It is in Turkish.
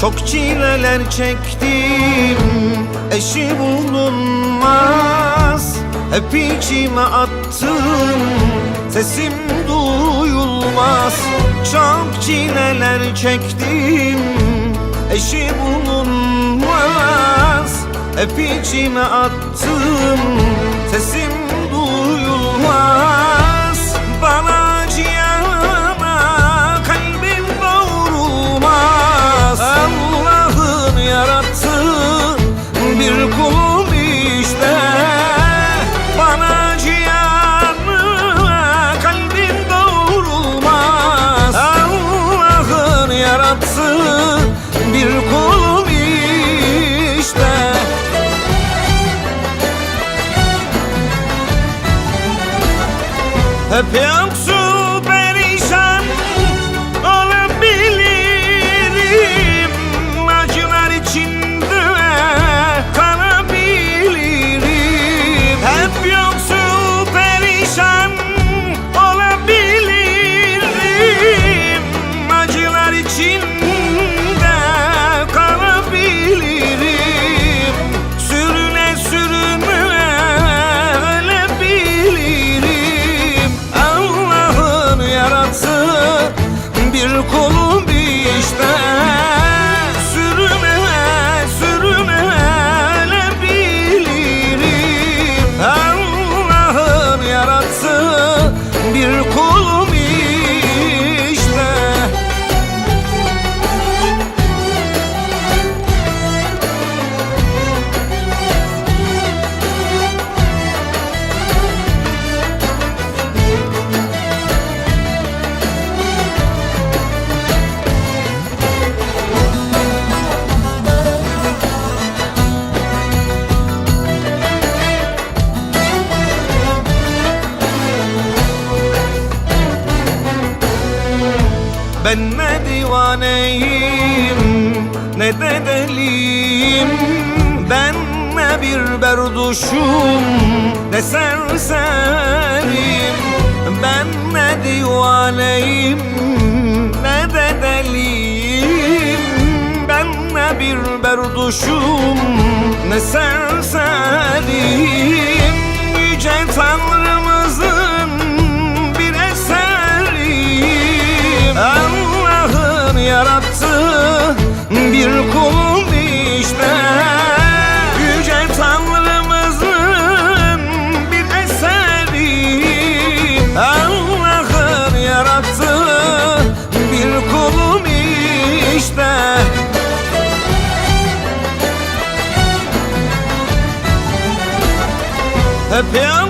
Çok çileler çektim Eşi bulunmaz. Hep içime attım Sesim duyulmaz. Çok çileler çektim Eşi bulunmaz. Hep içime attım Sesim Hep yoksul Ben ne divaneyim ne de deliyim. Ben ne bir berduşum ne serseriyim Ben ne divaneyim ne de deliyim. Ben ne bir berduşum ne serseriyim Yüce Tanrımızın işte Hep yan